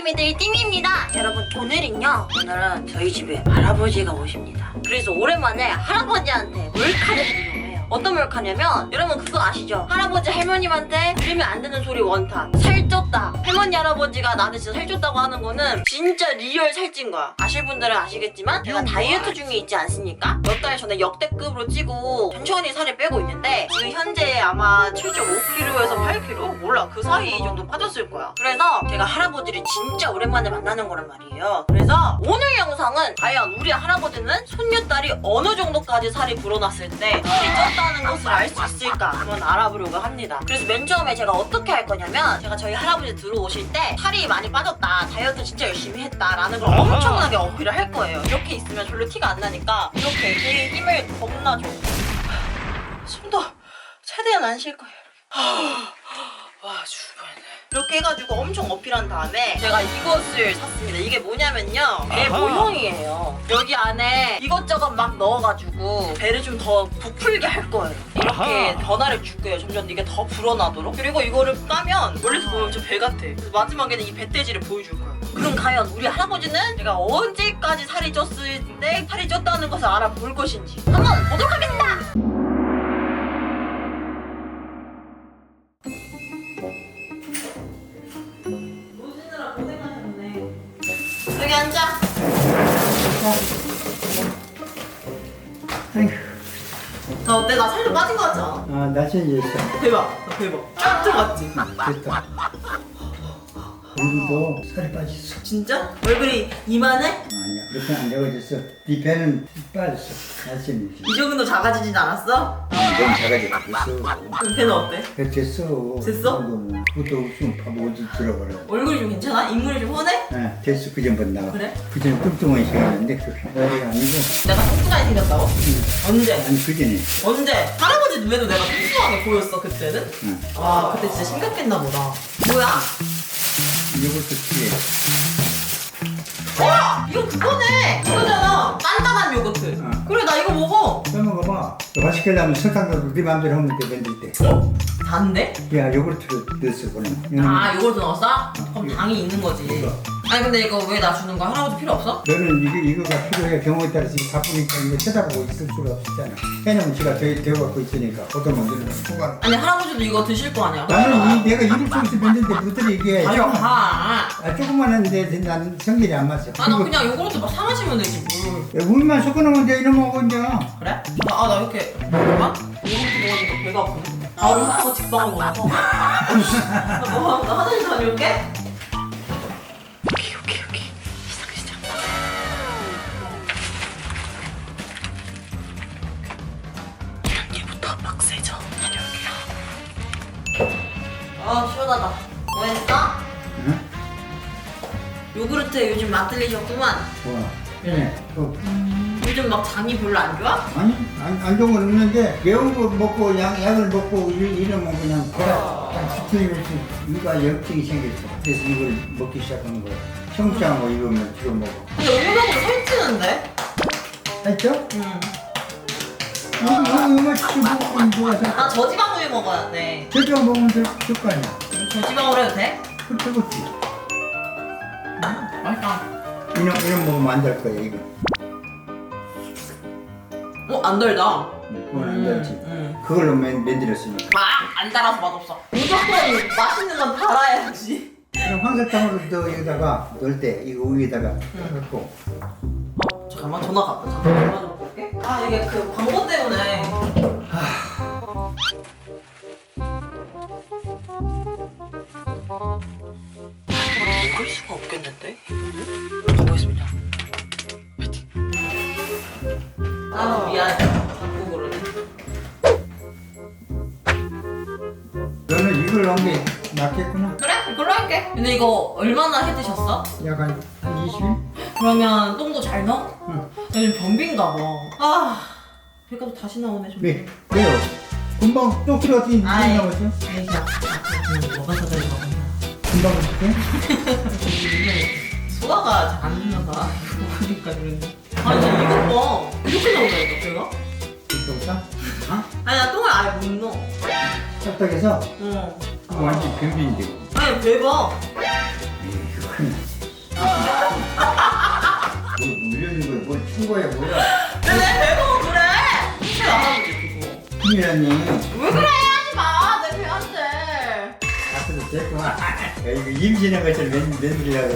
띠미띠미들 띠미입니다. 여러분 오늘은요. 오늘은 저희 집에 할아버지가 오십니다. 그래서 오랜만에 할아버지한테 몰카를 해보려고 해요. 어떤 몰카냐면 여러분 그거 아시죠? 할아버지 할머님한테 들으면 안 되는 소리 원탑 할머니 할아버지가 나한테 진짜 살쪘다고 하는 거는 진짜 리얼 살찐 거야. 아실 분들은 아시겠지만 제가 다이어트 중에 있지 않습니까? 몇 달 전에 역대급으로 찌고 천천히 살을 빼고 있는데 지금 현재 아마 7.5kg에서 8kg? 몰라. 그 사이 정도 빠졌을 거야. 그래서 제가 할아버지를 진짜 오랜만에 만나는 거란 말이에요. 그래서 오늘 영상은 과연 우리 할아버지는 손녀딸이 어느 정도까지 살이 불어났을 때 살이 쪘다는 것을 알 수 있을까? 한번 알아보려고 합니다. 그래서 맨 처음에 제가 어떻게 할 거냐면 제가 저희 할아버지 들어오 실 때 살이 많이 빠졌다. 다이어트 진짜 열심히 했다 라는 걸 엄청나게 어필을 할 거예요. 이렇게 있으면 별로 티가 안 나니까 이렇게 되게 힘을 겁나 줘. 숨도 최대한 안 쉴 거예요 와 죽어야네 이렇게 해가지고 엄청 어필한 다음에 제가 이것을 샀습니다. 이게 뭐냐면요. 배 모형이에요. 여기 안에 이것저것 막 넣어가지고 배를 좀 더 부풀게 할 거예요. 이렇게 변화를 줄 거예요. 점점 이게 더 불어나도록. 그리고 이거를 까면 멀리서 보면 저 배 같아. 그래서 마지막에는 이 배돼지를 보여줄 거예요. 그럼 과연 우리 할아버지는 제가 언제까지 살이 쪘을 때 살이 쪘다는 것을 알아볼 것인지 한번 보도록 하겠습니다 아이고, 나 어때? 나살좀 빠진 거 같지 않아? 아, 날씬해졌어. 대박. 나 대박. 쫙 들어갔지? 됐다. 얼굴도 살이 빠졌어. 진짜? 얼굴이 이만해? 그렇게 안 작아졌어. 네 배는 빠졌어. 날씬해졌어. 이 정도 작아지진 않았어? 아, 너무 작아졌어. 그럼 배는 어때? 배 됐어. 됐어? 그거는. 그것도 없으면 밥 어디 들어가라. 얼굴이 좀 괜찮아? 인물이 좀 훤해? 아, 됐어. 그 전보다 나와. 그래? 그 전에 뚱뚱하게 생겼는데, 그 머리가 아니고. 내가 뚱뚱하게 생겼다고? 언제? 아니, 그 전에. 언제? 할아버지 눈에도 내가 뚱뚱하게 보였어 그때는? 응. 아 그때 진짜 심각했나 보다. 뭐야? 이것도 뒤에. 어! 이거 그거네! 그거잖아! 단단한 요거트. 응. 그래 나 이거 먹어. 써먹어봐. 맛있게 하면 설탕도 네 마음대로 하면 돼, 만들 때. 어? 단데? 야, 요구르트를 넣었어, 그러면. 아 요거트 넣었어? 그럼 당이 있는 거지. 이거. 아니 근데 이거 왜 나 주는 거야? 할아버지 필요 없어? 너는 이거, 이거가 필요해 경우에 따라서 바쁘니까 이거 쳐다보고 있을 수가 없잖아 해놓으면 지가 되, 되어갖고 있으니까 보통 만드는 거 아니 할아버지도 이거 드실 거 아니야? 나는 이, 내가 이를 쪽에서 만드는데 무들이 이게 아유 조금, 가. 아, 조금만 했는데 나는 성질이 안 맞어 아나 그냥 요거트 막 사마시면 되지 뭘. 야, 우유만 섞어놓으면 돼 이런 먹어 이제 그래? 아 나 이렇게 잠깐만 요거트 먹으니까 배가 아프네. 바로 하고 직방으로 가서. 나 뭐, 나 화장실 다녀올게. 아 시원하다. 뭐 했어? 응? 요구르트 요즘 맛들리셨구만. 좋아 그래 또 요즘 막 장이 별로 안 좋아? 아니 안, 안 좋은 건 없는데 매운 거 먹고 약, 약을 먹고 이- 이러면 그냥 딱 스트레스 이가 염증이 생겼어 그래서 이걸 먹기 시작한 거야 청장하고 이거면 주로 먹어 근데 오늘하고 살찌는데? 했죠? 응. 이거 이거 지금 먹으면 좋아서 나 저지방 우유 먹어야 돼. 저녁 먹으면 될거 아니야 저지방으로 해도 돼? 그렇지 맛있다. 이런 이런 먹으면 안 될 거야 이거 어, 안 달다. 그건 안 될지 응. 그걸로 맨 만들었으니까 아, 안 달아서 맛없어. 무조건 맛있는 건 달아야지. 그럼 황설탕으로 너 여기다가 넣을 때 이거 위에다가 넣고 어, 잠깐만 전화 갔다. 잠깐 전화 좀 볼게. 아, 이게 그 광고 아, 미안해. 자꾸 그러네. 너는 이걸 넣은 게 낫겠구나 그래? 이걸로 할게. 근데 이거 얼마나 해 드셨어? 약간 한 20일? 그러면 똥도 잘 넣어? 응. 요즘 변비인가 봐. 아, 배가 또 다시 나오네 좀. 왜? 왜요? 금방 또 필요하지 무슨 아이. 남았어? 아니 그냥 그냥 먹어서 그래 먹어. 금방 줄게 소화가 잘 안 되나 봐. 그러니까 그런데. 아니 이거 봐. 이렇게 나온다니까 제가? 이거보다? 어? 아니 나 똥을 아예 못 넣어. 딱딱해서? 어. 어, 완전 변비인데. 이거. 아니 대박. 에이, 이거는. 뭘 뭐 물려준 거야? 뭘친 거야 뭐야? 야, 내 대박 그래. 혹시 알아보지 그거. 김이란 양은 왜 그래 하지 마. 내 배한테. 앞에서 됐구만. 야, 이거 임신한 것처럼 맨, 맨들이라고.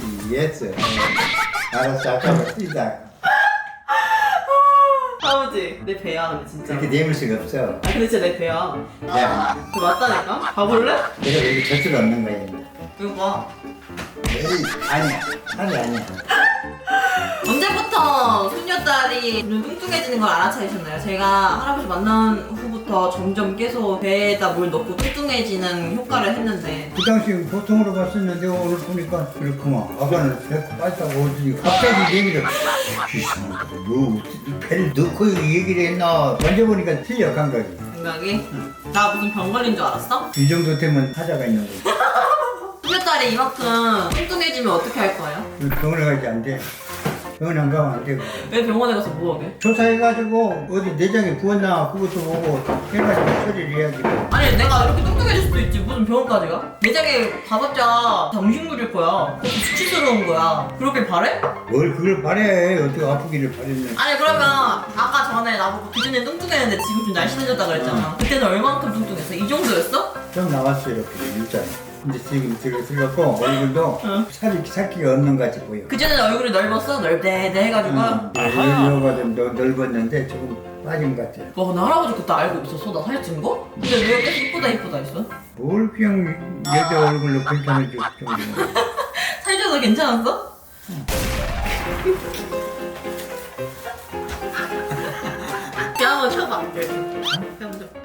음, 이해했어요. 알았어, 아까부터 뛰다. 아버지 내 배야 근데 진짜 그렇게 내밀 수가 없어. 아 근데 진짜 내 배야 야, 그 맞다니까? 가볼래? 내가 여기 젖을 얻는 거야. 이거 봐 에이, 아니야. 아니, 아니야. 언제부터 손녀딸이 뚱뚱해지는 걸 알아차리셨나요? 제가 할아버지 만난 후부터 점점 계속 배에다 뭘 넣고 뚱뚱해지는 효과를 했는데 그 당시 보통으로 봤었는데 오늘 보니까 그렇구만. 아빠는 배 빠졌다고 오지. 갑자기 얘기를 이상하다. 뭐 배를 넣고 얘기를 했나. 만져보니까 틀려 감각이. 생각이 나 무슨 병 걸린 줄 알았어? 이 정도 되면 하자가 있는 거지. 손녀딸이 이만큼 뚱뚱해지면 어떻게 할 거예요? 병원에 가지 안 돼. 병원 안 가면 안 되고. 왜 병원에 가서 뭐 하게? 조사해가지고 어디 내장이 부었나 그것도 보고 해가지고 처리를 해야지. 아니 내가 이렇게 뚱뚱해질 수도 있지 무슨 병원까지 가? 내장에 가봤자 정신물일 거야 그것도 수치스러운 거야 그렇게 바래? 뭘 그걸 바래. 어떻게 아프기를 바랬네. 아니 그러면 아까 전에 나보고 기준에 뚱뚱했는데 지금 좀 날씬해졌다 그랬잖아 그때는 얼만큼 뚱뚱했어? 이 정도였어? 좀 나왔어 이렇게 일자로. 근데 지금 들어 들었고 얼굴도 응. 살이 살기가 없는 것 같이 보여. 그전에는 얼굴이 넓었어? 넓대대 해가지고 응. 여기가 좀 넓- 넓었는데 조금 빠진 것 같아. 와, 나 할아버지 그때 알고 있었어? 나 살찐 거? 근데 왜 계속 이쁘다 이쁘다 했어? 뭘 그냥 여자 얼굴로 괜찮아질 정도. 살쪄도 괜찮았어? 야, 한번 쳐봐. 이렇게.